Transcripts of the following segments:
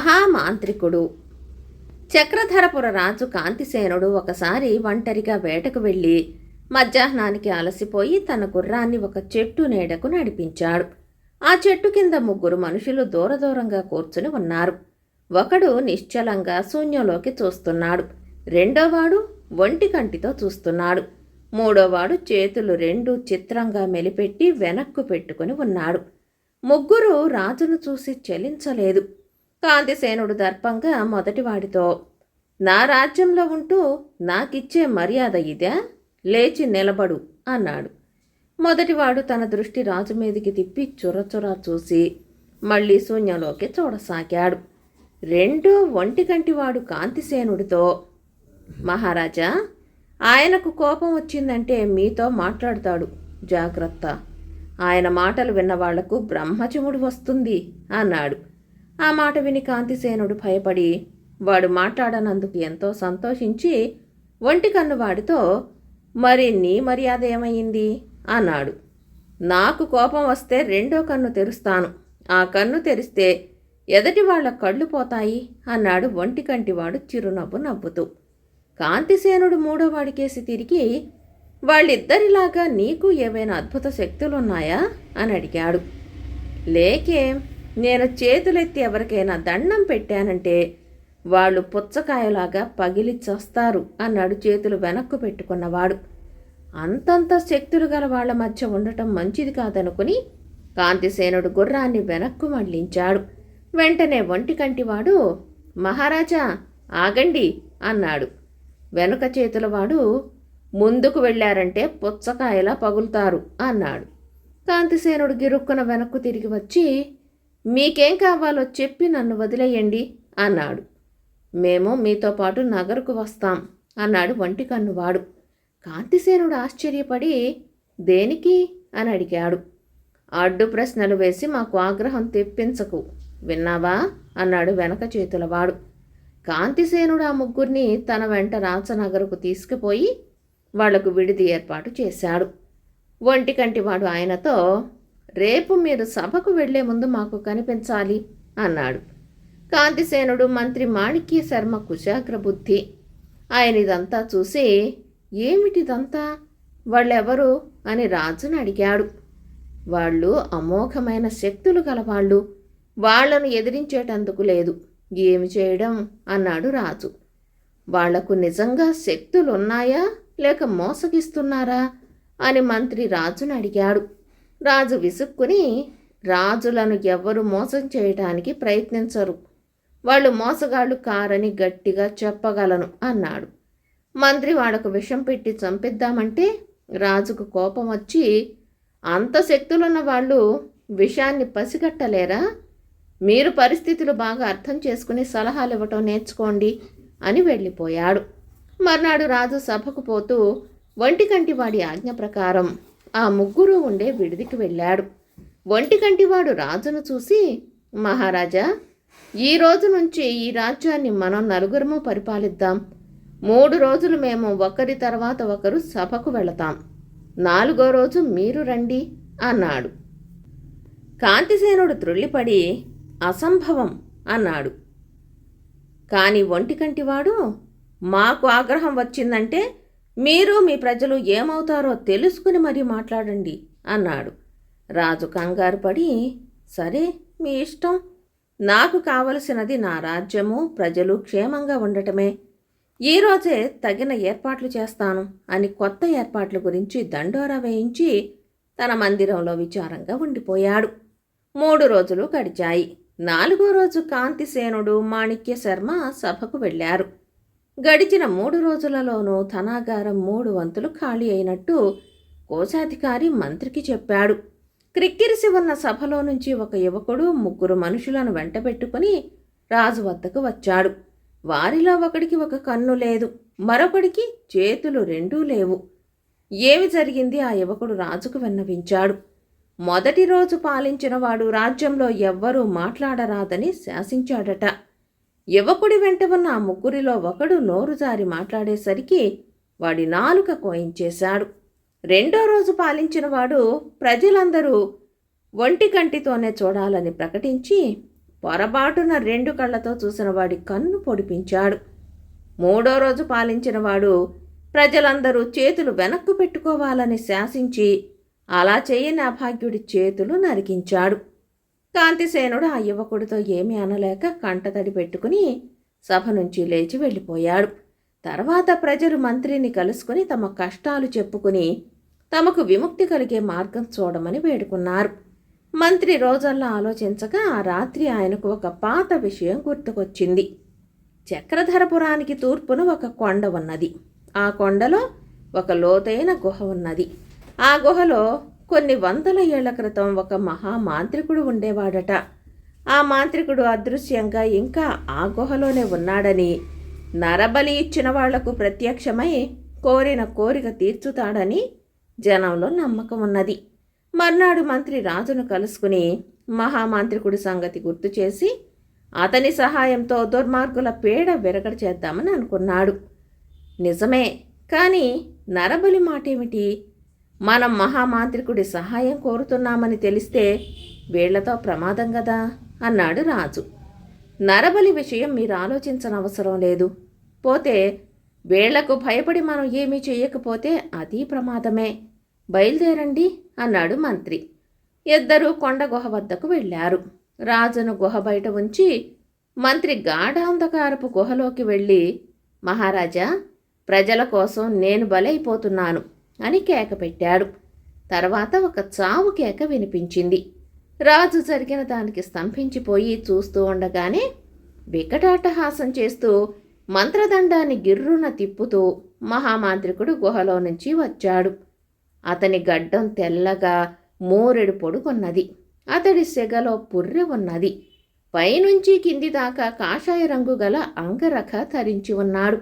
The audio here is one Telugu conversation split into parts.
మహామాంత్రికుడు. చక్రధరపుర రాజు కాంతిసేనుడు ఒకసారి ఒంటరిగా వేటకు వెళ్ళి మధ్యాహ్నానికి అలసిపోయి తన గుర్రాన్ని ఒక చెట్టు నీడకు నడిపించాడు. ఆ చెట్టు కింద ముగ్గురు మనుషులు దూరదూరంగా కూర్చుని ఉన్నారు. ఒకడు నిశ్చలంగా శూన్యంలోకి చూస్తున్నాడు. రెండోవాడు ఒంటి కంటితో చూస్తున్నాడు. మూడోవాడు చేతులు రెండు చిత్రంగా మెలిపెట్టి వెనక్కు పెట్టుకుని ఉన్నాడు. ముగ్గురు రాజును చూసి చెలించలేదు. కాంతిసేనుడు దర్పంగా మొదటివాడితో నా రాజ్యంలో ఉంటూ నాకిచ్చే మర్యాద ఇదా? లేచి నిలబడు అన్నాడు. మొదటివాడు తన దృష్టి రాజు మీదికి తిప్పి చురచురా చూసి మళ్ళీ శూన్యంలోకి చూడసాగాడు. రెండో ఒంటికంటివాడు కాంతిసేనుడితో మహారాజా ఆయనకు కోపం వచ్చిందంటే మీతో మాట్లాడతాడు. జాగ్రత్త. ఆయన మాటలు విన్న వాళ్ళకు బ్రహ్మచముడు వస్తుంది అన్నాడు. ఆ మాట విని కాంతిసేనుడు భయపడి వాడు మాట్లాడనందుకు ఎంతో సంతోషించి ఒంటి కన్ను వాడితో మరి నీ మర్యాద ఏమైంది? అన్నాడు. నాకు కోపం వస్తే రెండో కన్ను తెరుస్తాను. ఆ కన్ను తెరిస్తే ఎదటి వాళ్ళ కళ్ళు పోతాయి? అన్నాడు ఒంటి కంటివాడు చిరునవ్వు నవ్వుతూ. కాంతిసేనుడు మూడో వాడికేసి తిరిగి వాళ్ళిద్దరిలాగా నీకు ఏవైనా అద్భుత శక్తులున్నాయా? అని అడిగాడు. లేకే నేను చేతులెత్తి ఎవరికైనా దండం పెట్టానంటే వాళ్ళు పుచ్చకాయలాగా పగిలి చస్తారు అన్నాడు చేతులు వెనక్కు పెట్టుకున్నవాడు. అంతంత శక్తులు గల వాళ్ళ మధ్య ఉండటం మంచిది కాదనుకుని కాంతిసేనుడు గుర్రాన్ని వెనక్కు మళ్ళించాడు. వెంటనే ఒంటికంటివాడు మహారాజా ఆగండి అన్నాడు. వెనుక చేతులవాడు ముందుకు వెళ్ళారంటే పుచ్చకాయలా పగులుతారు అన్నాడు. కాంతిసేనుడు గిరుక్కున వెనక్కు తిరిగి వచ్చి మీకేం కావాలో చెప్పి నన్ను వదిలేయండి అన్నాడు. మేము మీతో పాటు నగరుకు వస్తాం అన్నాడు వంటి కన్నువాడు. కాంతిసేనుడు ఆశ్చర్యపడి దేనికి? అని అడిగాడు. అడ్డు ప్రశ్నలు వేసి మాకు ఆగ్రహం తెప్పించకు. విన్నావా? అన్నాడు వెనక చేతులవాడు. కాంతిసేనుడు ఆ ముగ్గురిని తన వెంట రాచనగరుకు తీసుకుపోయి వాళ్ళకు విడిది ఏర్పాటు చేశాడు. ఒంటికంటి వాడు ఆయనతో రేపు మీరు సభకు వెళ్ళే ముందు మాకు కనిపించాలి అన్నాడు. కాంతిసేనుడు మంత్రి మాణిక్య శర్మ కుశాగ్ర బుద్ధి. ఆయన ఇదంతా చూసి ఏమిటిదంతా? వాళ్ళెవరు అని రాజును అడిగాడు. వాళ్ళు అమోఘమైన శక్తులు గలవాళ్ళు. వాళ్ళను ఎదిరించేటందుకు లేదు. ఏమి చేయడం? అన్నాడు రాజు. వాళ్ళకు నిజంగా శక్తులున్నాయా? లేక మోసగిస్తున్నారా? అని మంత్రి రాజును అడిగాడు. రాజు విసుక్కుని రాజులను ఎవ్వరు మోసం చేయటానికి ప్రయత్నించరు. వాళ్ళు మోసగాళ్ళు కారని గట్టిగా చెప్పగలను అన్నాడు. మంత్రి వాడకు విషం పెట్టి చంపిద్దామంటే రాజుకు కోపం వచ్చి అంత శక్తులున్న వాళ్ళు విషాన్ని పసిగట్టలేరా? మీరు పరిస్థితులు బాగా అర్థం చేసుకుని సలహాలు ఇవ్వటం నేర్చుకోండి అని వెళ్ళిపోయాడు. మర్నాడు రాజు సభకు పోతూ ఒంటికంటివాడి ఆజ్ఞ ప్రకారం ఆ ముగ్గురు ఉండే విడిదికి వెళ్ళాడు. ఒంటికంటివాడు రాజును చూసి మహారాజా ఈ రోజు నుంచి ఈ రాజ్యాన్ని మనం నలుగురము పరిపాలిద్దాం. మూడు రోజులు మేము ఒకరి తర్వాత ఒకరు సభకు వెళతాం. నాలుగో రోజు మీరు రండి అన్నాడు. కాంతిసేనుడు త్రుళ్ళిపడి అసంభవం అన్నాడు. కాని ఒంటికంటివాడు మాకు ఆగ్రహం వచ్చిందంటే మీరు మీ ప్రజలు ఏమవుతారో తెలుసుకుని మరీ మాట్లాడండి అన్నాడు. రాజు కంగారు పడి సరే మీ ఇష్టం. నాకు కావలసినది నా రాజ్యము ప్రజలు క్షేమంగా ఉండటమే. ఈరోజే తగిన ఏర్పాట్లు చేస్తాను అని కొత్త ఏర్పాట్ల గురించి దండోరా వేయించి తన మందిరంలో విచారంగా ఉండిపోయాడు. మూడు రోజులు గడిచాయి. నాలుగో రోజు కాంతిసేనుడు మాణిక్య శర్మ సభకు వెళ్ళారు. గడిచిన మూడు రోజులలోనూ ధనాగారం మూడు వంతులు ఖాళీ అయినట్టు కోశాధికారి మంత్రికి చెప్పాడు. క్రిక్కిరిసి ఉన్న సభలో నుంచి ఒక యువకుడు ముగ్గురు మనుషులను వెంటబెట్టుకుని రాజు వద్దకు వచ్చాడు. వారిలో ఒకడికి ఒక కన్ను లేదు మరొకడికి చేతులు రెండూ లేవు. ఏమి జరిగింది? ఆ యువకుడు రాజుకు విన్నవించాడు. మొదటి రోజు పాలించినవాడు రాజ్యంలో ఎవ్వరూ మాట్లాడరాదని శాసించాడట. యువకుడి వెంట ఉన్న ఆ ముగ్గురిలో ఒకడు నోరు జారి మాట్లాడేసరికి వాడి నాలుక కోయించేశాడు. రెండో రోజు పాలించినవాడు ప్రజలందరూ ఒంటి కంటితోనే చూడాలని ప్రకటించి పొరబాటున రెండు కళ్ళతో చూసిన వాడి కన్ను పొడిపించాడు. మూడో రోజు పాలించిన వాడు ప్రజలందరూ చేతులు వెనక్కు పెట్టుకోవాలని శాసించి అలా చేయని అభాగ్యుడి చేతులు నరికించాడు. కాంతిసేనుడు ఆ యువకుడితో ఏమీ అనలేక కంటతడి పెట్టుకుని సభ నుంచి లేచి వెళ్ళిపోయాడు. తర్వాత ప్రజలు మంత్రిని కలుసుకుని తమ కష్టాలు చెప్పుకుని తమకు విముక్తి కలిగే మార్గం చూడమని వేడుకున్నారు. మంత్రి రోజల్లా ఆలోచించగా ఆ రాత్రి ఆయనకు ఒక పాత విషయం గుర్తుకొచ్చింది. చక్రధరపురానికి తూర్పున ఒక కొండ ఉన్నది. ఆ కొండలో ఒక లోతైన గుహ ఉన్నది. ఆ గుహలో కొన్ని వందల ఏళ్ళ క్రితం ఒక మహామాంత్రికుడు ఉండేవాడట. ఆ మాంత్రికుడు అదృశ్యంగా ఇంకా ఆ గుహలోనే ఉన్నాడని నరబలి ఇచ్చిన వాళ్ళకు ప్రత్యక్షమై కోరిన కోరిక తీర్చుతాడని జనంలో నమ్మకం ఉన్నది. మర్నాడు మంత్రి రాజును కలుసుకుని మహామాంత్రికుడి సంగతి గుర్తు చేసి అతని సహాయంతో దుర్మార్గుల పేడ విరగడ చేద్దామని అనుకున్నాడు. నిజమే కానీ నరబలి మాటేమిటి? మనం మహామాంత్రికుడి సహాయం కోరుతున్నామని తెలిస్తే వీళ్ళతో ప్రమాదం కదా అన్నాడు రాజు. నరబలి విషయం మీరు ఆలోచించనవసరం లేదు. పోతే వీళ్ళకు భయపడి మనం ఏమీ చేయకపోతే అది ప్రమాదమే. బయలుదేరండి అన్నాడు మంత్రి. ఇద్దరూ కొండ గుహ వద్దకు వెళ్ళారు. రాజును గుహ బయట ఉంచి మంత్రి గాఢాంధకారపు గుహలోకి వెళ్ళి మహారాజా ప్రజల కోసం నేను బలైపోతున్నాను. అని కేక పెట్టాడు. తర్వాత ఒక చావు కేక వినిపించింది. రాజు జరిగిన దానికి స్తంభించిపోయి చూస్తూ ఉండగానే వికటాటహాసం చేస్తూ మంత్రదండాన్ని గిర్రున తిప్పుతూ మహామాంత్రికుడు గుహలో నుంచి వచ్చాడు. అతని గడ్డం తెల్లగా మోరెడు పొడుగున్నది. అతడి సెగలో పుర్రె ఉన్నది. పైనుంచి కింది దాకా కాషాయ రంగు గల అంగరఖ ధరించి ఉన్నాడు.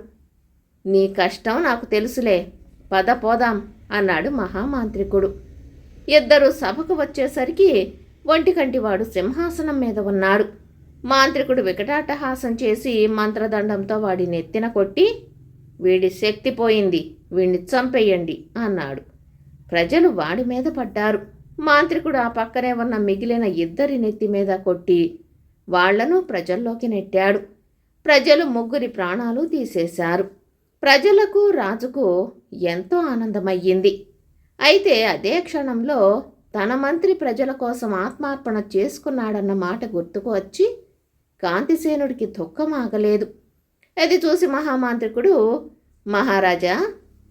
నీ కష్టం నాకు తెలుసులే. పద పోదాం అన్నాడు మహామాంత్రికుడు. ఇద్దరు సభకు వచ్చేసరికి ఒంటికంటివాడు సింహాసనం మీద ఉన్నాడు. మాంత్రికుడు వికటాటహాసం చేసి మంత్రదండంతో వాడి నెత్తిన కొట్టి వీడి శక్తి పోయింది వీడిని చంపేయండి అన్నాడు. ప్రజలు వాడి మీద పడ్డారు. మాంత్రికుడు ఆ పక్కనే ఉన్న మిగిలిన ఇద్దరి నెత్తి మీద కొట్టి వాళ్ళను ప్రజల్లోకి నెట్టాడు. ప్రజలు ముగ్గురి ప్రాణాలు తీసేశారు. ప్రజలకు రాజుకు ఎంతో ఆనందమయ్యింది. అయితే అదే క్షణంలో తన మంత్రి ప్రజల కోసం ఆత్మార్పణ చేసుకున్నాడన్న మాట గుర్తుకు వచ్చి కాంతిసేనుడికి దుఃఖం ఆగలేదు. అది చూసి మహామాంత్రికుడు మహారాజా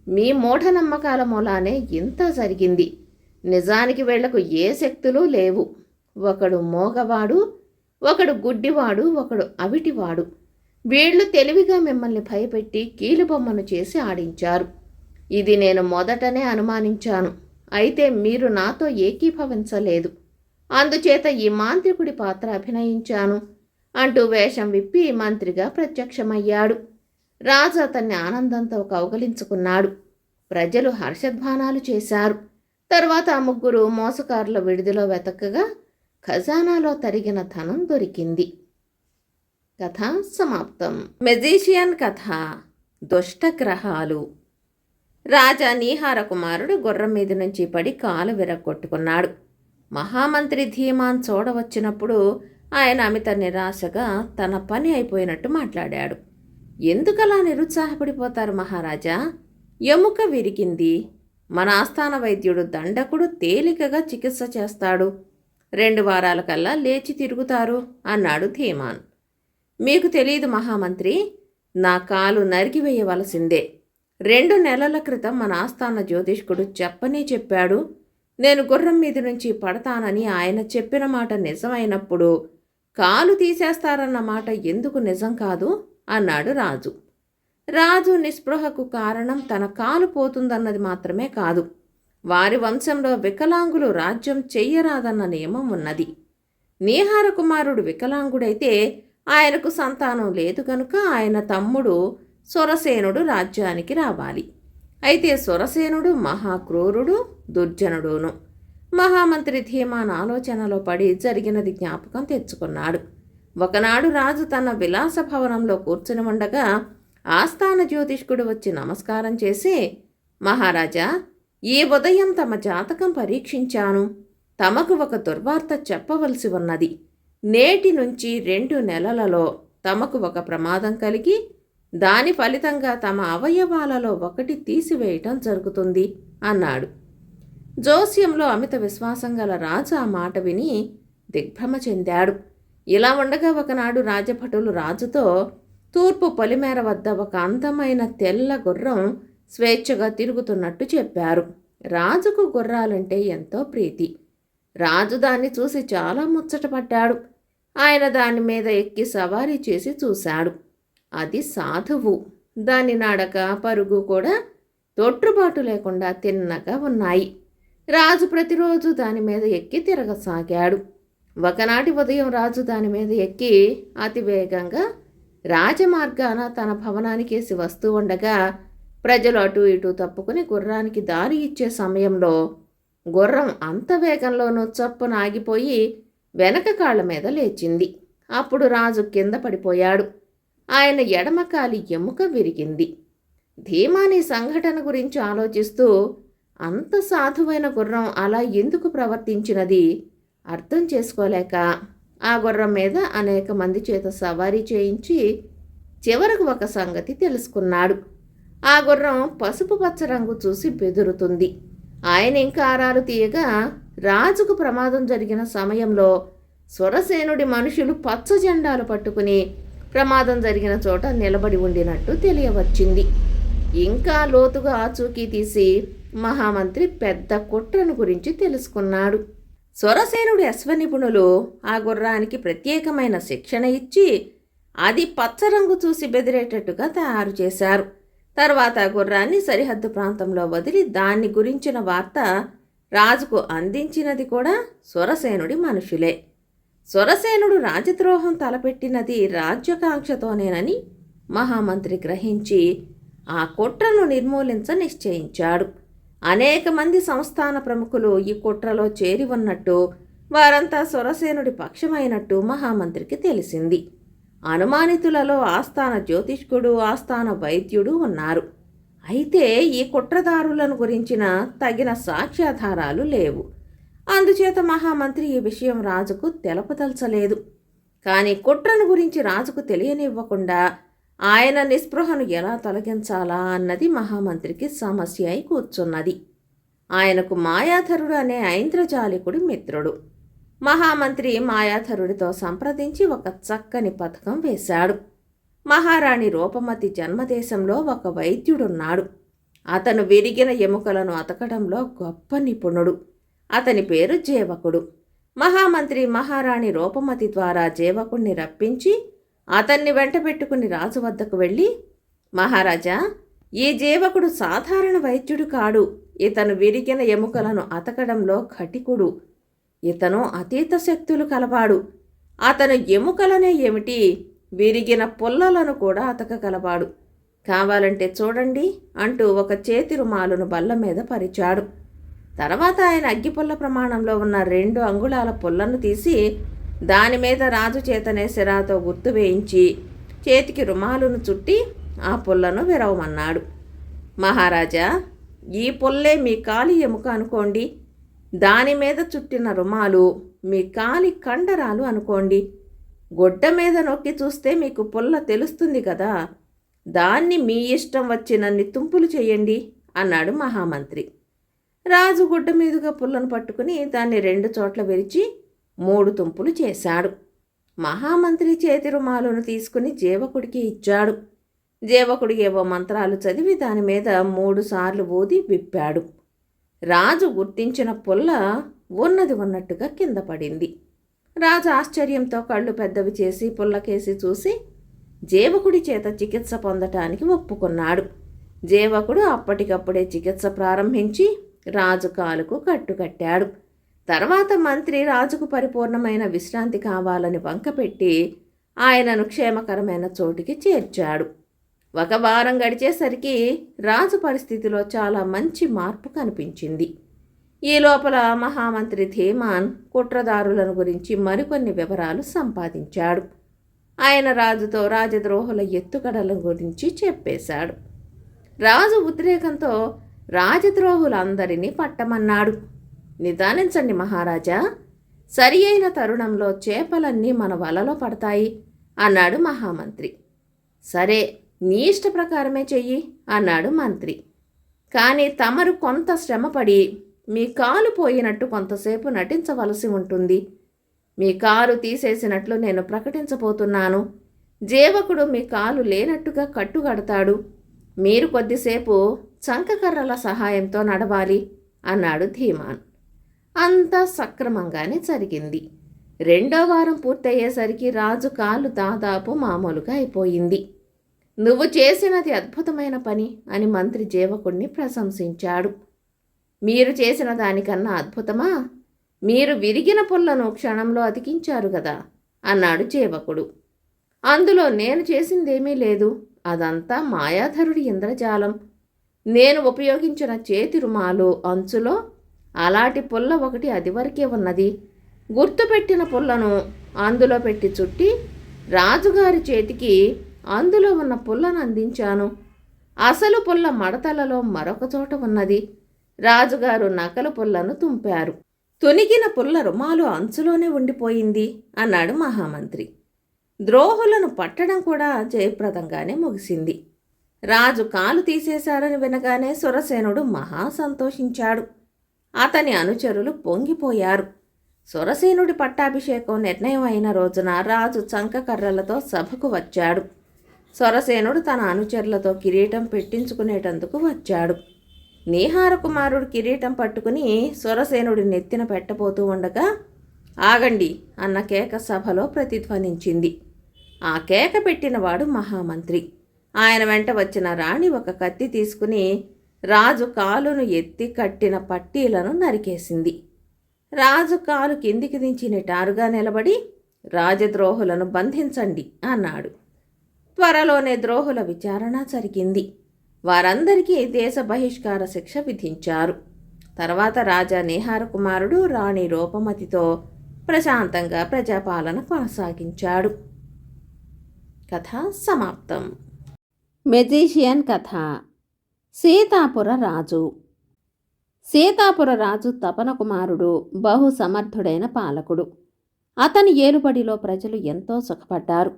మీ మూఢనమ్మకాల మూలానే ఇంత జరిగింది. నిజానికి వీళ్ళకు ఏ శక్తులు లేవు. ఒకడు మోగవాడు ఒకడు గుడ్డివాడు ఒకడు అవిటివాడు. వీళ్ళు తెలివిగా మిమ్మల్ని భయపెట్టి కీలుబొమ్మను చేసి ఆడించారు. ఇది నేను మొదటనే అనుమానించాను. అయితే మీరు నాతో ఏకీభవించలేదు. అందుచేత ఈ మాంత్రికుడి పాత్ర అభినయించాను. అంటూ వేషం విప్పి మంత్రిగా ప్రత్యక్షమయ్యాడు. రాజు అతన్ని ఆనందంతో కౌగలించుకున్నాడు. ప్రజలు హర్షధ్వానాలు చేశారు. తర్వాత ఆ ముగ్గురు మోసకారుల విడిదిలో వెతకగా ఖజానాలో తరిగిన ధనం దొరికింది. కథ సమాప్తం. మెజీషియన్ కథ. దుష్టగ్రహాలు రాజా నీహార కుమారుడు గుర్రం మీద నుంచి పడి కాలు విరగొట్టుకున్నాడు మహామంత్రి ధీమాన్ చూడవచ్చినప్పుడు ఆయన అమిత నిరాశగా తన పని అయిపోయినట్టు మాట్లాడాడు. ఎందుకలా నిరుత్సాహపడిపోతారు మహారాజా? ఎముక విరిగింది. మన ఆస్థాన వైద్యుడు దండకుడు తేలికగా చికిత్స చేస్తాడు. రెండు వారాల కల్లా లేచి తిరుగుతారు అన్నాడు ధీమాన్. మీకు తెలియదు మహామంత్రి నా కాలు నరికివేయవలసిందే రెండు నెలల క్రితం మన ఆస్థాన జ్యోతిష్కుడు చెప్పనే చెప్పాడు నేను గుర్రం మీద నుంచి పడతానని ఆయన చెప్పిన మాట నిజమైనప్పుడు కాలు తీసేస్తారన్న మాట ఎందుకు నిజం కాదు? అన్నాడు రాజు. రాజు నిస్పృహకు కారణం తన కాలు పోతుందన్నది మాత్రమే కాదు. వారి వంశంలో వికలాంగులు రాజ్యం చెయ్యరాదన్న నియమం ఉన్నది. నీహార కుమారుడు వికలాంగుడైతే ఆయనకు సంతానం లేదు కనుక ఆయన తమ్ముడు సురసేనుడు రాజ్యానికి రావాలి. అయితే సురసేనుడు మహాక్రూరుడు దుర్జనుడును. మహామంత్రి ధీమాన్ ఆలోచనలో పడి జరిగినది జ్ఞాపకం తెచ్చుకున్నాడు. ఒకనాడు రాజు తన విలాస భవనంలో కూర్చుని ఉండగా ఆస్థాన జ్యోతిష్కుడు వచ్చి నమస్కారం చేసి మహారాజా ఈ ఉదయం తమ జాతకం పరీక్షించాను. తమకు ఒక దుర్వార్త చెప్పవలసి ఉన్నది. నేటి నుంచి రెండు నెలలలో తమకు ఒక ప్రమాదం కలిగి దాని ఫలితంగా తమ అవయవాలలో ఒకటి తీసివేయటం జరుగుతుంది అన్నాడు. జోస్యంలో అమిత విశ్వాసం గల రాజు ఆ మాట విని దిగ్భ్రమ చెందాడు. ఇలా ఉండగా ఒకనాడు రాజభటులు రాజుతో తూర్పు పొలిమేర వద్ద ఒక అందమైన తెల్ల గుర్రం స్వేచ్ఛగా తిరుగుతున్నట్టు చెప్పారు. రాజుకు గుర్రాలంటే ఎంతో ప్రీతి. రాజు దాన్ని చూసి చాలా ముచ్చటపడ్డాడు ఆయన దాని మీద ఎక్కి సవారీ చేసి చూశాడు. అది సాధువు. దాని నడక పరుగు కూడా తొట్టుబాటు లేకుండా తిన్నగా ఉన్నాయి. రాజు ప్రతిరోజు దాని మీద ఎక్కి తిరగసాగాడు. ఒకనాటి ఉదయం రాజు దాని మీద ఎక్కి అతి వేగంగా రాజమార్గాన తన భవనానికేసి వస్తూ ఉండగా ప్రజలు అటు ఇటు తప్పుకుని గుర్రానికి దారి ఇచ్చే సమయంలో గుర్రం అంత వేగంలోనూ చప్పున ఆగిపోయి వెనక కాళ్ళ మీద లేచింది. అప్పుడు రాజు కింద పడిపోయాడు. ఆయన ఎడమకాలి ఎముక విరిగింది. ధీమాని సంఘటన గురించి ఆలోచిస్తూ అంత సాధువైన గుర్రం అలా ఎందుకు ప్రవర్తించినది? అర్థం చేసుకోలేక ఆ గుర్రం మీద అనేక మంది చేత సవారీ చేయించి చివరకు ఒక సంగతి తెలుసుకున్నాడు. ఆ గుర్రం పసుపు పచ్చ రంగు చూసి బెదురుతుంది. ఆయన ఇంకా ఆరాలు తీయగా రాజుకు ప్రమాదం జరిగిన సమయంలో స్వరసేనుడి మనుషులు పచ్చ జెండాలు పట్టుకుని ప్రమాదం జరిగిన చోట నిలబడి ఉండినట్టు తెలియవచ్చింది. ఇంకా లోతుగా ఆచూకీ తీసి మహామంత్రి పెద్ద కుట్రను గురించి తెలుసుకున్నాడు. స్వరసేనుడి అశ్వనిపుణులు ఆ గుర్రానికి ప్రత్యేకమైన శిక్షణ ఇచ్చి అది పచ్చరంగు చూసి బెదిరేటట్టుగా తయారు చేశారు. తర్వాత ఆ గుర్రాన్ని సరిహద్దు ప్రాంతంలో వదిలి దాన్ని గురించిన వార్త రాజుకు అందించినది కూడా స్వరసేనుడి మనుషులే. స్వరసేనుడు రాజద్రోహం తలపెట్టినది రాజ్యకాంక్షతోనేనని మహామంత్రి గ్రహించి ఆ కుట్రను నిర్మూలించ నిశ్చయించాడు. అనేక మంది సంస్థాన ప్రముఖులు ఈ కుట్రలో చేరి ఉన్నట్టు వారంతా స్వరసేనుడి పక్షమైనట్టు మహామంత్రికి తెలిసింది. అనుమానితులలో ఆస్థాన జ్యోతిష్కుడు ఆస్థాన వైద్యుడు ఉన్నారు. అయితే ఈ కుట్రదారులను గురించిన తగిన సాక్ష్యాధారాలు లేవు. అందుచేత మహామంత్రి ఈ విషయం రాజుకు తెలపదలచలేదు. కానీ కుట్రను గురించి రాజుకు తెలియనివ్వకుండా ఆయన నిస్పృహను ఎలా తొలగించాలా అన్నది మహామంత్రికి సమస్య అయి కూర్చున్నది. ఆయనకు మాయాధరుడు అనే ఐంద్రజాలికుడి మిత్రుడు. మహామంత్రి మాయాధరుడితో సంప్రదించి ఒక చక్కని పథకం వేశాడు. మహారాణి రూపమతి జన్మదేశంలో ఒక వైద్యుడున్నాడు. అతను విరిగిన ఎముకలను అతకడంలో గొప్ప నిపుణుడు. అతని పేరు జీవకుడు. మహామంత్రి మహారాణి రూపమతి ద్వారా జీవకుణ్ణి రప్పించి అతన్ని వెంటబెట్టుకుని రాజు వద్దకు వెళ్ళి మహారాజా ఈ జీవకుడు సాధారణ వైద్యుడు కాడు. ఇతను విరిగిన ఎముకలను అతకడంలో ఘటికుడు ఇతను అతీత శక్తులు కలవాడు. అతను ఎముకలనే ఏమిటి? విరిగిన పుల్లలను కూడా అతకగలవాడు. కావాలంటే చూడండి అంటూ ఒక చేతి రుమాలును బల్ల మీద పరిచాడు. తర్వాత ఆయన అగ్గిపుల్ల ప్రమాణంలో ఉన్న రెండు అంగుళాల పుల్లను తీసి దాని మీద రాజు చేతనే సిరాతో గుర్తు వేయించి చేతికి రుమాలును చుట్టి ఆ పుల్లను విరవమన్నాడు. మహారాజా ఈ పుల్లే మీ కాలి ఎముక అనుకోండి. దాని మీద చుట్టిన రుమాలు మీ కాలి కండరాలు అనుకోండి. గుడ్డ మీద నొక్కి చూస్తే మీకు పుల్ల తెలుస్తుంది కదా. దాన్ని మీ ఇష్టం వచ్చినన్ని తుంపులు చేయండి అన్నాడు మహామంత్రి. రాజు గుడ్డ మీదుగా పుల్లను పట్టుకుని దాన్ని రెండు చోట్ల విరిచి మూడు తుంపులు చేశాడు. మహామంత్రి చేతి రుమాలును తీసుకుని జీవకుడికి ఇచ్చాడు. జీవకుడు ఏవో మంత్రాలు చదివి దాని మీద మూడు సార్లు ఊది విప్పాడు. రాజు గుర్తించిన పుల్ల ఉన్నది ఉన్నట్టుగా కింద పడింది. రాజు ఆశ్చర్యంతో కళ్ళు పెద్దవి చేసి పుల్లకేసి చూసి జీవకుడి చేత చికిత్స పొందటానికి ఒప్పుకున్నాడు. జీవకుడు అప్పటికప్పుడే చికిత్స ప్రారంభించి రాజు కాలుకు కట్టుకట్టాడు తర్వాత మంత్రి రాజుకు పరిపూర్ణమైన విశ్రాంతి కావాలని వంకపెట్టి ఆయనను క్షేమకరమైన చోటికి చేర్చాడు. ఒక వారం గడిచేసరికి రాజు పరిస్థితిలో చాలా మంచి మార్పు కనిపించింది. ఈ లోపల మహామంత్రి ధీమాన్ కుట్రదారులను గురించి మరికొన్ని వివరాలు సంపాదించాడు. ఆయన రాజుతో రాజద్రోహుల ఎత్తుగడల గురించి చెప్పేశాడు. రాజు ఉద్రేకంతో రాజద్రోహులందరినీ పట్టమన్నాడు. నిదానించండి మహారాజా సరి అయిన తరుణంలో చేపలన్నీ మన వలలో పడతాయి అన్నాడు మహామంత్రి. సరే నీ ఇష్ట ప్రకారమే చెయ్యి అన్నాడు మంత్రి. కానీ తమరు కొంత శ్రమపడి మీ కాలు పోయినట్టు కొంతసేపు నటించవలసి ఉంటుంది. మీ కారు తీసేసినట్లు నేను ప్రకటించబోతున్నాను. జీవకుడు మీ కాలు లేనట్టుగా కట్టుగడతాడు మీరు కొద్దిసేపు చంకకర్రల సహాయంతో నడవాలి అన్నాడు ధీమాన్. అంతా సక్రమంగానే జరిగింది. రెండో వారం పూర్తయ్యేసరికి రాజు కాలు దాదాపు మామూలుగా అయిపోయింది. నువ్వు చేసినది అద్భుతమైన పని అని మంత్రి జీవకుణ్ణి ప్రశంసించాడు. మీరు చేసిన దానికన్నా అద్భుతమా? మీరు విరిగిన పుల్లను క్షణంలో అతికించారు కదా అన్నాడు జీవకుడు. అందులో నేను చేసిందేమీ లేదు. అదంతా మాయాధరుడి ఇంద్రజాలం. నేను ఉపయోగించిన చేతి రుమాలు అంచులో అలాంటి పుల్ల ఒకటి అది వరకే ఉన్నది. గుర్తుపెట్టిన పుల్లను అందులో పెట్టి చుట్టి రాజుగారి చేతికి అందులో ఉన్న పుల్లను అందించాను. అసలు పుల్ల మడతలలో మరొక చోట ఉన్నది. రాజుగారు నకలు పుల్లను తుంపారు. తునిగిన పుల్ల రుమాలు అంచులోనే ఉండిపోయింది అన్నాడు మహామంత్రి. ద్రోహులను పట్టడం కూడా జయప్రదంగానే ముగిసింది. రాజు కాలు తీసేశారని వినగానే సురసేనుడు మహా సంతోషించాడు. అతని అనుచరులు పొంగిపోయారు. సురసేనుడి పట్టాభిషేకం నిర్ణయం అయిన రోజున రాజు చంకకర్రలతో సభకు వచ్చాడు. సురసేనుడు తన అనుచరులతో కిరీటం పెట్టించుకునేటందుకు వచ్చాడు. నీహార కుమారుడు కిరీటం పట్టుకుని సురసేనుడి నెత్తిన పెట్టబోతూ ఉండగా ఆగండి అన్న కేక సభలో ప్రతిధ్వనించింది. ఆ కేక పెట్టినవాడు మహామంత్రి. ఆయన వెంట వచ్చిన రాణి ఒక కత్తి తీసుకుని రాజు కాలును ఎత్తి కట్టిన పట్టీలను నరికేసింది. రాజు కాలు కిందికి దించి నిటారుగా నిలబడి రాజద్రోహులను బంధించండి అన్నాడు. త్వరలోనే ద్రోహుల విచారణ జరిగింది. వారందరికీ దేశ బహిష్కార శిక్ష విధించారు. తర్వాత రాజా నేహార కుమారుడు రాణి రూపమతితో ప్రశాంతంగా ప్రజాపాలన కొనసాగించాడు. కథ సమాప్తం. మెజీషియన్ కథ. సీతాపుర రాజు. సీతాపుర రాజు తపన కుమారుడు బహు సమర్థుడైన పాలకుడు. అతని ఏలుబడిలో ప్రజలు ఎంతో సుఖపడ్డారు.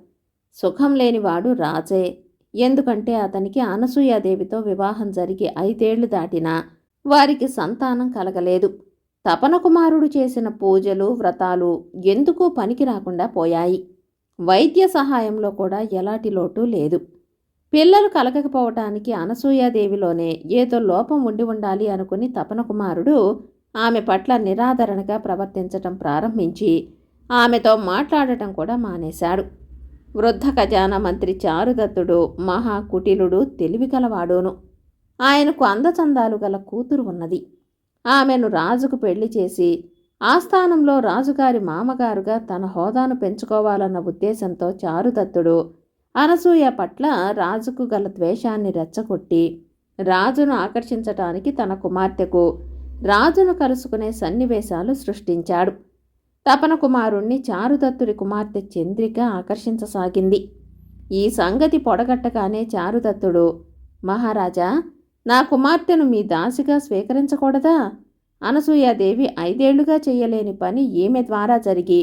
సుఖం లేనివాడు రాజే. ఎందుకంటే అతనికి అనసూయాదేవితో వివాహం జరిగి ఐదేళ్ళు దాటినా వారికి సంతానం కలగలేదు. తపన కుమారుడు చేసిన పూజలు వ్రతాలు ఎందుకు పనికి రాకుండా పోయాయి. వైద్య సహాయంలో కూడా ఎలాంటి లోటు లేదు. పిల్లలు కలగకపోవటానికి అనసూయాదేవిలోనే ఏదో లోపం ఉండి ఉండాలి అనుకుని తపన కుమారుడు ఆమె పట్ల నిరాదరణగా ప్రవర్తించటం ప్రారంభించి ఆమెతో మాట్లాడటం కూడా మానేశాడు. వృద్ధ ఖజానా మంత్రి చారుదత్తుడు మహా కుటిలుడు తెలివిగలవాడోను ఆయనకు అందచందాలు గల కూతురు ఉన్నది. ఆమెను రాజుకు పెళ్ళి చేసి ఆస్థానంలో రాజుగారి మామగారుగా తన హోదాను పెంచుకోవాలన్న ఉద్దేశంతో చారుదత్తుడు అనసూయ పట్ల రాజుకు గల ద్వేషాన్ని రెచ్చగొట్టి రాజును ఆకర్షించటానికి తన కుమార్తెకు రాజును కలుసుకునే సన్నివేశాలు సృష్టించాడు. తపన కుమారుణ్ణి చారుదత్తుడి కుమార్తె చంద్రిక ఆకర్షించసాగింది. ఈ సంగతి పొడగట్టగానే చారుదత్తుడు మహారాజా నా కుమార్తెను మీ దాసిగా స్వీకరించకూడదా? అనసూయాదేవి ఐదేళ్ళుగా చేయలేని పని ఈమె ద్వారా జరిగి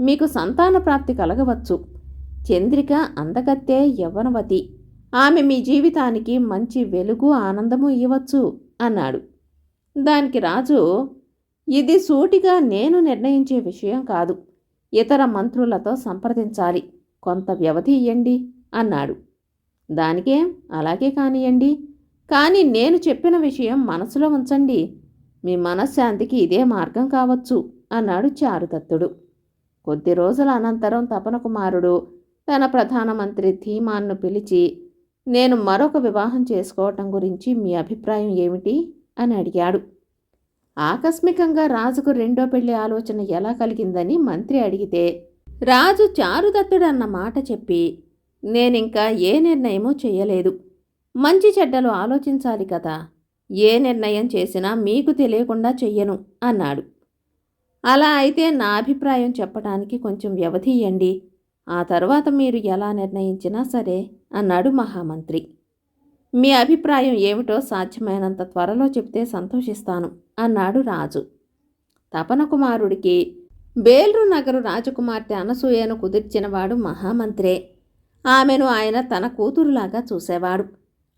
మీకు సంతాన ప్రాప్తి కలగవచ్చు. చంద్రిక అందగత్తే యవ్వనవతి. ఆమె మీ జీవితానికి మంచి వెలుగు ఆనందము ఇవ్వచ్చు అన్నాడు. దానికి రాజు ఇది సూటిగా నేను నిర్ణయించే విషయం కాదు. ఇతర మంత్రులతో సంప్రదించాలి. కొంత వ్యవధి ఇయ్యండి అన్నాడు. దానికే అలాగే కానియండి కానీ నేను చెప్పిన విషయం మనసులో ఉంచండి. మీ మనశ్శాంతికి ఇదే మార్గం కావచ్చు అన్నాడు చారుదత్తుడు. కొద్ది రోజుల అనంతరం తపన కుమారుడు తన ప్రధానమంత్రి ధీమాన్ను పిలిచి నేను మరొక వివాహం చేసుకోవటం గురించి మీ అభిప్రాయం ఏమిటి? అని అడిగాడు. ఆకస్మికంగా రాజుకు రెండో పెళ్ళి ఆలోచన ఎలా కలిగిందని మంత్రి అడిగితే రాజు చారుదత్తుడన్న మాట చెప్పి నేనింకా ఏ నిర్ణయమూ చేయలేదు మంచి చెడ్డలు ఆలోచించాలి కదా. ఏ నిర్ణయం చేసినా మీకు తెలియకుండా చెయ్యను అన్నాడు. అలా అయితే నా అభిప్రాయం చెప్పడానికి కొంచెం వ్యవధి ఇయ్యండి. ఆ తర్వాత మీరు ఎలా నిర్ణయించినా సరే అన్నాడు మహామంత్రి. మీ అభిప్రాయం ఏమిటో సాధ్యమైనంత త్వరలో చెప్తే సంతోషిస్తాను అన్నాడు రాజు. తపన కుమారుడికి బేల్రు నగరు రాజకుమార్తె అనసూయను కుదిర్చినవాడు మహామంత్రే. ఆమెను ఆయన తన కూతురులాగా చూసేవాడు.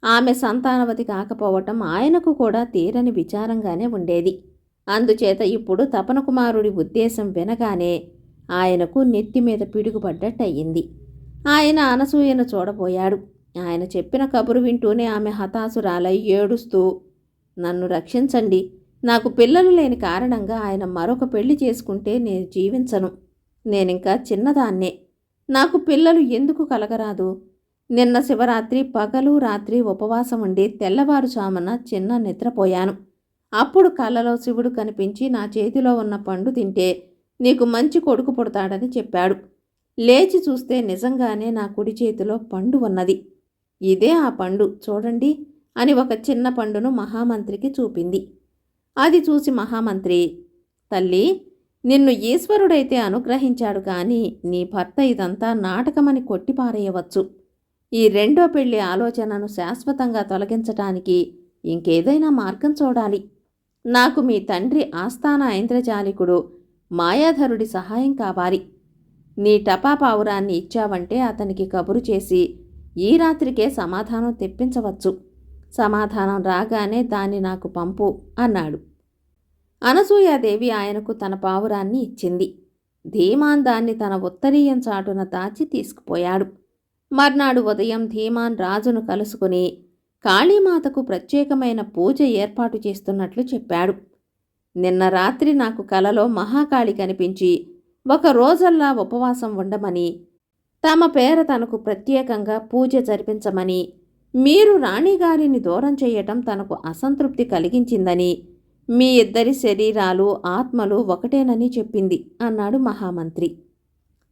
ఆమె సంతానవతి కాకపోవటం ఆయనకు కూడా తీరని విచారంగానే ఉండేది. అందుచేత ఇప్పుడు తపనకుమారుడి ఉద్దేశం వినగానే ఆయనకు నెత్తి మీద పిడుగుపడ్డట్టయింది. ఆయన అనసూయను చూడబోయాడు. ఆయన చెప్పిన కబురు వింటూనే ఆమె హతాసురాలై ఏడుస్తూ నన్ను రక్షించండి. నాకు పిల్లలు లేని కారణంగా ఆయన మరొక పెళ్ళి చేసుకుంటే నేను జీవించను. నేనింకా చిన్నదాన్నే. నాకు పిల్లలు ఎందుకు కలగరాదు? నిన్న శివరాత్రి పగలు రాత్రి ఉపవాసం ఉండి తెల్లవారుజామున చిన్న నిద్రపోయాను. అప్పుడు కళ్ళలో శివుడు కనిపించి నా చేతిలో ఉన్న పండు తింటే నీకు మంచి కొడుకు పుడతాడని చెప్పాడు. లేచి చూస్తే నిజంగానే నా కుడి చేతిలో పండు ఉన్నది. ఇదే ఆ పండు చూడండి అని ఒక చిన్న పండును మహామంత్రికి చూపింది. అది చూసి మహామంత్రి తల్లి నిన్ను ఈశ్వరుడైతే అనుగ్రహించాడు కానీ నీ భర్త ఇదంతా నాటకమని కొట్టిపారేయవచ్చు. ఈ రెండో పెళ్ళి ఆలోచనను శాశ్వతంగా తొలగించటానికి ఇంకేదైనా మార్గం చూడాలి. నాకు మీ తండ్రి ఆస్థాన ఐంద్రజాలికుడు మాయాధరుడి సహాయం కావాలి. నీ టపా పావురాన్ని ఇచ్చావంటే అతనికి కబురు చేసి ఈ రాత్రికే సమాధానం తెప్పించవచ్చు. సమాధానం రాగానే దాన్ని నాకు పంపు అన్నాడు. అనసూయాదేవి ఆయనకు తన పావురాన్ని ఇచ్చింది. ధీమాన్ దాన్ని తన ఉత్తరీయం చాటున దాచి తీసుకుపోయాడు. మర్నాడు ఉదయం ధీమాన్ రాజును కలుసుకుని కాళీమాతకు ప్రత్యేకమైన పూజ ఏర్పాటు చేస్తున్నట్లు చెప్పాడు. నిన్న రాత్రి నాకు కలలో మహాకాళి కనిపించి ఒక రోజల్లా ఉపవాసం ఉండమని తమ పేర తనకు ప్రత్యేకంగా పూజ జరిపించమని మీరు రాణిగారిని దూరం చేయటం తనకు అసంతృప్తి కలిగించిందని మీ ఇద్దరి శరీరాలు ఆత్మలు ఒకటేనని చెప్పింది అన్నాడు మహామంత్రి.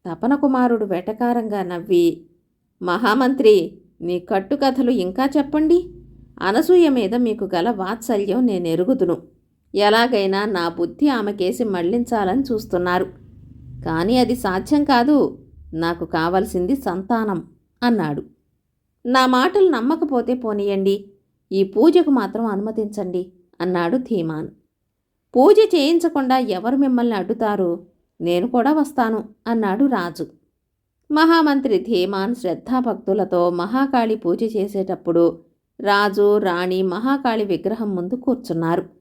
తపనకుమారుడు వెటకారంగా నవ్వి మహామంత్రి నీ కట్టుకథలు ఇంకా చెప్పండి. అనసూయ మీద మీకు గల వాత్సల్యం నేను ఎరుగుదును ఎలాగైనా నా బుద్ధి ఆమెకేసి మళ్ళించాలని చూస్తున్నారు. కానీ అది సాధ్యం కాదు. నాకు కావలసింది సంతానం అన్నాడు. నా మాటలు నమ్మకపోతే పోనీయండి. ఈ పూజకు మాత్రం అనుమతించండి అన్నాడు ధీమాన్. పూజ చేయించకుండా ఎవరు మిమ్మల్ని అడ్డుతారు? నేను కూడా వస్తాను అన్నాడు రాజు. మహామంత్రి ధీమాన్ శ్రద్ధాభక్తులతో మహాకాళి పూజ చేసేటప్పుడు రాజు రాణి మహాకాళి విగ్రహం ముందు కూర్చున్నారు.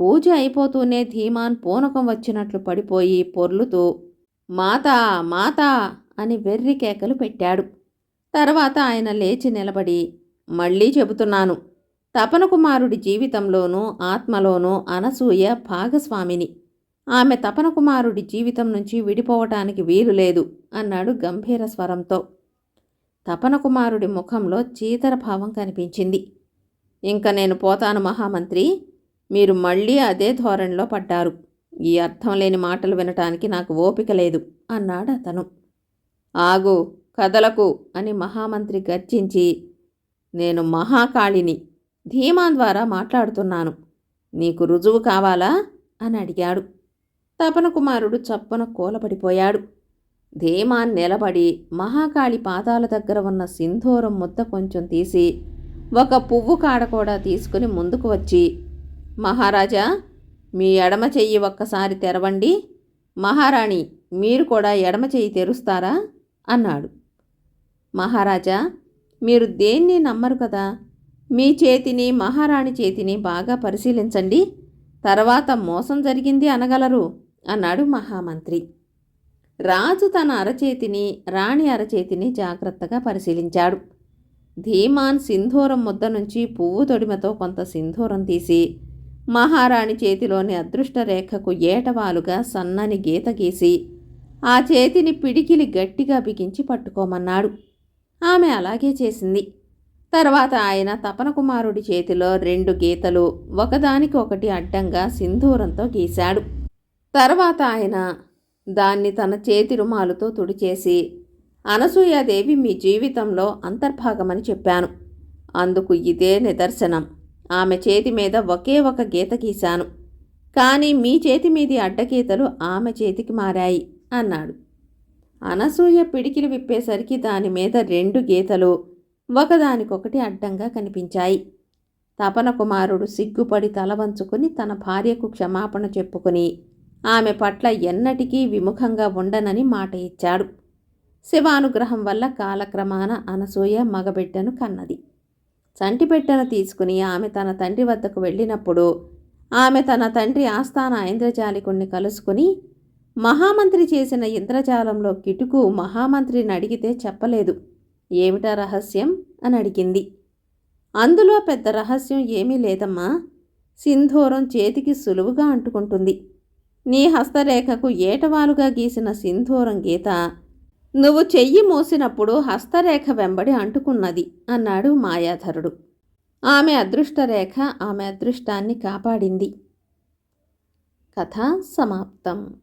పూజ అయిపోతూనే ధీమాన్ పూనకం వచ్చినట్లు పడిపోయి పొర్లుతూ మాతా మాతా అని వెర్రి కేకలు పెట్టాడు. తర్వాత ఆయన లేచి నిలబడి మళ్ళీ చెబుతున్నాను. తపనకుమారుడి జీవితంలోనూ ఆత్మలోనూ అనసూయ భాగస్వామిని. ఆమె తపనకుమారుడి జీవితం నుంచి విడిపోవటానికి వీలు లేదు అన్నాడు గంభీర స్వరంతో. తపనకుమారుడి ముఖంలో చీతర భావం కనిపించింది. ఇంక నేను పోతాను మహామంత్రి. మీరు మళ్ళీ అదే ధోరణిలో పడ్డారు. ఈ అర్థం లేని మాటలు వినటానికి నాకు ఓపిక లేదు అన్నాడు అతను. ఆగు కదలకు అని మహామంత్రి గర్జించి నేను మహాకాళిని ధీమా ద్వారా మాట్లాడుతున్నాను. నీకు రుజువు కావాలా? అని అడిగాడు. తపన కుమారుడు చప్పున కూలపడిపోయాడు. ధీమాన్ నిలబడి మహాకాళి పాదాల దగ్గర ఉన్న సింధూరం ముద్ద కొంచెం తీసి ఒక పువ్వు కాడ కూడా తీసుకుని ముందుకు వచ్చి మహారాజా మీ ఎడమ చెయ్యి ఒక్కసారి తెరవండి. మహారాణి మీరు కూడా ఎడమ చెయ్యి తెరుస్తారా? అన్నాడు. మహారాజా మీరు దేన్ని నమ్మరు కదా? మీ చేతిని మహారాణి చేతిని బాగా పరిశీలించండి. తర్వాత మోసం జరిగింది అనగలరు అన్నాడు మహామంత్రి. రాజు తన అరచేతిని రాణి అరచేతిని జాగ్రత్తగా పరిశీలించాడు. ధీమాన్ సింధూరం ముద్ద నుంచి పువ్వు తొడిమతో కొంత సింధూరం తీసి మహారాణి చేతిలోని అదృష్ట రేఖకు ఏటవాలుగా సన్నని గీత గీసి ఆ చేతిని పిడికిలి గట్టిగా బిగించి పట్టుకోమన్నాడు. ఆమె అలాగే చేసింది. తర్వాత ఆయన తపన కుమారుడి చేతిలో రెండు గీతలు ఒకదానికి ఒకటి అడ్డంగా సింధూరంతో గీశాడు. తర్వాత ఆయన దాన్ని తన చేతి రుమాలుతో తుడిచేసి అనసూయాదేవి మీ జీవితంలో అంతర్భాగమని చెప్పాను. అందుకు ఇదే నిదర్శనం. ఆమె చేతి మీద ఒకే ఒక గీత గీశాను. కానీ మీ చేతి మీది అడ్డగీతలు ఆమె చేతికి మారాయి అన్నాడు. అనసూయ పిడికిలు విప్పేసరికి దాని మీద రెండు గీతలు ఒకదానికొకటి అడ్డంగా కనిపించాయి. తపన కుమారుడు సిగ్గుపడి తల వంచుకుని తన భార్యకు క్షమాపణ చెప్పుకుని ఆమె పట్ల ఎన్నటికీ విముఖంగా ఉండనని మాట ఇచ్చాడు. శివానుగ్రహం వల్ల కాలక్రమాన అనసూయ మగబిడ్డను కన్నది. చంటిబిడ్డను తీసుకుని ఆమె తన తండ్రి వద్దకు వెళ్ళినప్పుడు ఆమె తన తండ్రి ఆస్థాన ఇంద్రజాలికుణ్ణి కలుసుకుని మహామంత్రి చేసిన ఇంద్రజాలంలో కిటుకు మహామంత్రిని అడిగితే చెప్పలేదు. ఏమిటా రహస్యం? అని అడిగింది. అందులో పెద్ద రహస్యం ఏమీ లేదమ్మా. సింధూరం చేతికి సులువుగా అంటుకుంటుంది. నీ హస్తరేఖకు ఏటవాలుగా గీసిన సింధూరం గీత నువ్వు చెయ్యి మోసినప్పుడు హస్తరేఖ వెంబడి అంటుకున్నది అన్నాడు మాయాధరుడు. ఆమె అదృష్టరేఖ ఆమె అదృష్టాన్ని కాపాడింది. కథ సమాప్తం.